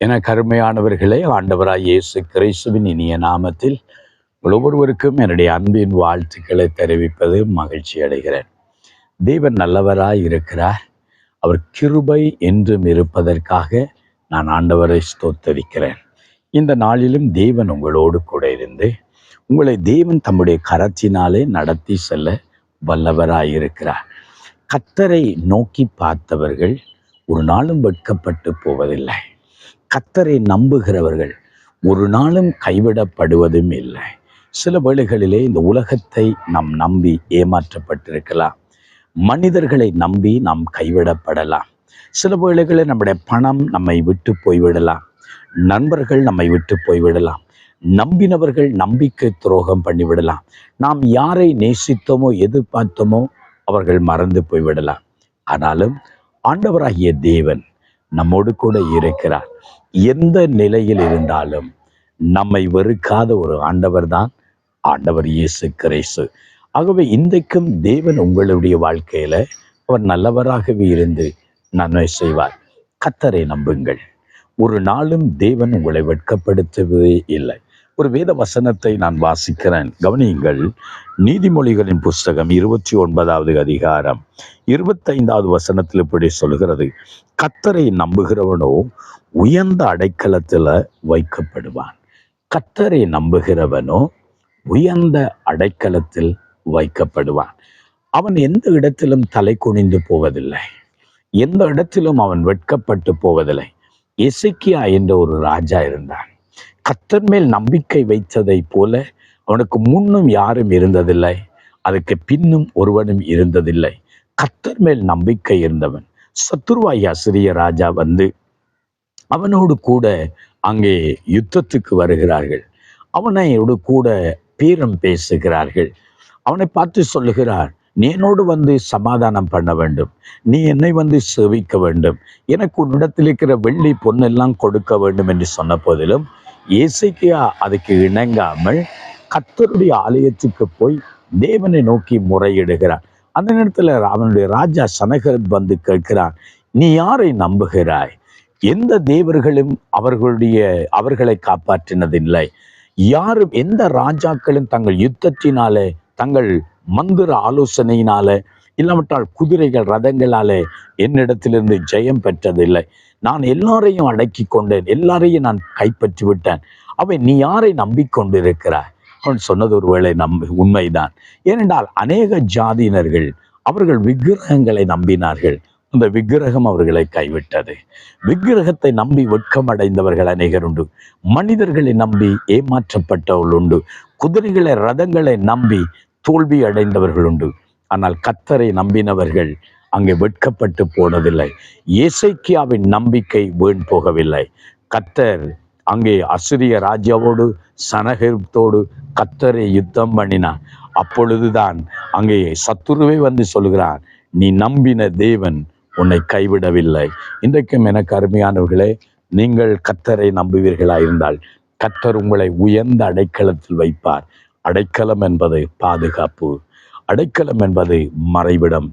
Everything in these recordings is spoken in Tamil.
என கருமையானவர்களே ஆண்டவராய் இயேசு கிறிஸ்துவின் இனிய நாமத்தில் ஒவ்வொருவருக்கும் என்னுடைய அன்பின் வாழ்த்துக்களை தெரிவிப்பது மகிழ்ச்சி அடைகிறேன். தேவன் நல்லவராய் இருக்கிறார். அவர் கிருபை என்றும் இருப்பதற்காக நான் ஆண்டவரை ஸ்தோத்தரிக்கிறேன். இந்த நாளிலும் தேவன் உங்களோடு கூட இருந்து உங்களை தேவன் தம்முடைய கரத்தினாலே நடத்தி செல்ல வல்லவராயிருக்கிறார் கத்தரை நோக்கி பார்த்தவர்கள் ஒரு நாளும் வெட்கப்பட்டு போவதில்லை. கத்தரை நம்புகிறவர்கள் ஒரு நாளும் கைவிடப்படுவதும் இல்லை. சில வேளைகளிலே இந்த உலகத்தை நாம் நம்பி ஏமாற்றப்பட்டிருக்கலாம். மனிதர்களை நம்பி நாம் கைவிடப்படலாம். சில வேளைகளில் நம்முடைய பணம் நம்மை விட்டு போய்விடலாம். நண்பர்கள் நம்மை விட்டு போய்விடலாம். நம்பினவர்கள் நம்பிக்கை துரோகம் பண்ணிவிடலாம். நாம் யாரை நேசித்தோமோ எதிர்பார்த்தோமோ அவர்கள் மறந்து போய்விடலாம். ஆனாலும் ஆண்டவராகிய தேவன் நம்மோடு கூட இருக்கிறார். எந்த நிலையில் இருந்தாலும் நம்மை வெறுக்காத ஒரு ஆண்டவர் தான் ஆண்டவர் இயேசு கிரேசு ஆகவே இன்றைக்கும் தேவன் உங்களுடைய வாழ்க்கையில அவர் நல்லவராகவே இருந்து நன்மை செய்வார். கத்தரை நம்புங்கள். ஒரு நாளும் தேவன் உங்களை வெட்கப்படுத்துவதே இல்லை. ஒரு வேத வசனத்தை நான் வாசிக்கிறேன். கவனியுங்கள் நீதிமொழிகளின் புஸ்தகம் இருபத்தி ஒன்பதாவது அதிகாரம் இருபத்தைந்தாவது வசனத்தில் இப்படி சொல்கிறது. கத்தரை நம்புகிறவனோ உயர்ந்த அடைக்கலத்தில் வைக்கப்படுவான். கத்தரை நம்புகிறவனோ உயர்ந்த அடைக்கலத்தில் வைக்கப்படுவான். அவன் எந்த இடத்திலும் தலை குனிந்து போவதில்லை. எந்த இடத்திலும் அவன் வெட்கப்பட்டு போவதில்லை. இசைக்கியா என்ற ஒரு ராஜா இருந்தான். கத்தர் மேல் நம்பிக்கை வைத்ததை போல அவனுக்கு முன்னும் யாரும் இருந்ததில்லை அதுக்கு பின்னும் ஒருவனும் இருந்ததில்லை. கத்தர் மேல் நம்பிக்கை இருந்தவன். சத்துருவாய் சிறிய ராஜா வந்து அவனோடு கூட அங்கே யுத்தத்துக்கு வருகிறார்கள். அவனோடு கூட பீரம் பேசுகிறார்கள். அவனை பார்த்து சொல்லுகிறார் நீ என்னோடு வந்து சமாதானம் பண்ண வேண்டும். நீ என்னை வந்து சேவிக்க வேண்டும். எனக்கு உன்னிடத்தில் இருக்கிற வெள்ளி பொண்ணெல்லாம் கொடுக்க வேண்டும் என்று சொன்ன போதிலும் இயேசைக்கியா அதுக்கு இணங்காமல் கத்தருடைய ஆலயத்துக்கு போய் தேவனை நோக்கி முறையிடுகிறான் அந்த நேரத்தில் அவனுடைய ராஜா சனகரத் வந்து கேட்கிறான் நீ யாரை நம்புகிறாய்? எந்த தேவர்களும் அவர்களுடைய அவர்களை காப்பாற்றினதில்லை. யாரும் எந்த ராஜாக்களும் தங்கள் யுத்தத்தினாலே தங்கள் மந்திர ஆலோசனையினால இல்லாவிட்டால் குதிரைகள் ரதங்களாலே என்னிடத்திலிருந்து ஜெயம் பெற்றதில்லை. நான் எல்லாரையும் அடக்கி கொண்டேன். எல்லாரையும் நான் கைப்பற்றி விட்டேன். அவை நீ யாரை நம்பிக்கொண்டிருக்கிறாய்? அவன் சொன்னது ஒருவேளை நம் உண்மைதான். ஏனென்றால் அநேக ஜாதியினர்கள் அவர்கள் விக்கிரகங்களை நம்பினார்கள். அந்த விக்கிரகம் அவர்களை கைவிட்டது. விக்கிரகத்தை நம்பி வெட்கம் அடைந்தவர்கள் அநேகர் உண்டு. மனிதர்களை நம்பி ஏமாற்றப்பட்டவர்கள் உண்டு. குதிரைகளை ரதங்களை நம்பி தோல்வி அடைந்தவர்கள் உண்டு. ஆனால் கத்தரை நம்பினவர்கள் அங்கே வெட்கப்பட்டு போனதில்லை. இசைக்கியாவின் நம்பிக்கை வீண் போகவில்லை. கத்தர் அங்கே அசிரிய ராஜாவோடு சனகிருப்தோடு கத்தரை யுத்தம் பண்ணினான் அப்பொழுதுதான் அங்கே சத்துருவே வந்து சொல்கிறான் நீ நம்பின தேவன் உன்னை கைவிடவில்லை. இன்றைக்கும் எனக்கு அருமையானவர்களே நீங்கள் கத்தரை நம்புவீர்களா இருந்தால் கத்தர் உங்களை உயர்ந்த அடைக்கலத்தில் வைப்பார். அடைக்கலம் என்பது பாதுகாப்பு. அடைக்கலம் என்பது மறைவிடம்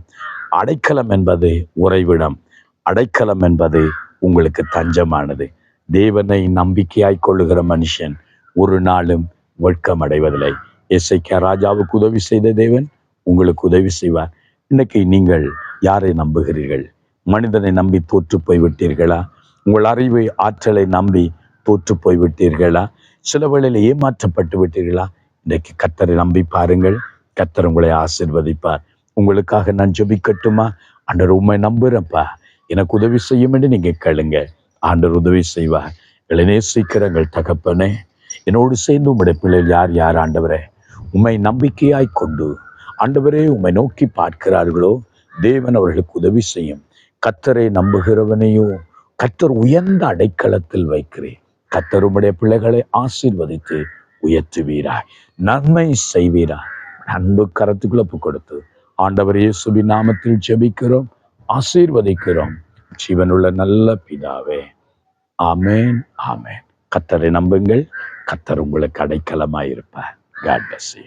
அடைக்கலம் என்பது உறைவிடம் அடைக்கலம் என்பது உங்களுக்கு தஞ்சமானது. தேவனை நம்பிக்கையாய் கொள்ளுகிற மனுஷன் ஒரு நாளும் வெட்கம் அடைவதில்லை எஸ்ஐகே ராஜாவுக்கு உதவி செய்த தேவன் உங்களுக்கு உதவி செய்வார். இன்னைக்கு நீங்கள் யாரை நம்புகிறீர்கள்? மனிதனை நம்பி தோற்று போய்விட்டீர்களா? உங்கள் அறிவை ஆற்றலை நம்பி தோற்று போய்விட்டீர்களா? சில வேளையில் ஏமாற்றப்பட்டு விட்டீர்களா? இன்றைக்கு கத்தரை நம்பி பாருங்கள். கத்தர் உங்களை ஆசிர்வதிப்பார். உங்களுக்காக நான் ஜபிக்கட்டுமா? ஆண்டர் உண்மை நம்புறப்பா. எனக்கு உதவி செய்யும் என்று நீங்க கேளுங்க. ஆண்டர் உதவி செய்வார். எங்களை சீக்கிரங்கள் தகப்பனே என்னோடு சேர்ந்து உங்களுடைய பிள்ளைகள் யார் யார் ஆண்டவரே? உண்மை நம்பிக்கையாய் கொண்டு ஆண்டவரே உண்மை நோக்கி பார்க்கிறார்களோ தேவன் அவர்களுக்கு உதவி செய்யும். கத்தரை நம்புகிறவனையோ கத்தர் உயர்ந்த அடைக்கலத்தில் வைக்கிறேன். கத்தர் உம்முடைய பிள்ளைகளை ஆசீர்வதித்து உயர்த்துவீராய். நன்மை செய்வீராய். அன்பு கரத்துக்குள்ள கொடுத்து ஆண்டவர் இயேசுபி நாமத்தில் ஜெபிக்கிறோம் ஆசீர்வதிக்கிறோம். ஜீவனுள்ள நல்ல பிதாவே ஆமேன் ஆமேன். கத்தரை நம்புங்கள் கத்தர் உங்களுக்கு அடைக்கலமாயிருப்பார் காட் பிளஸ் யூ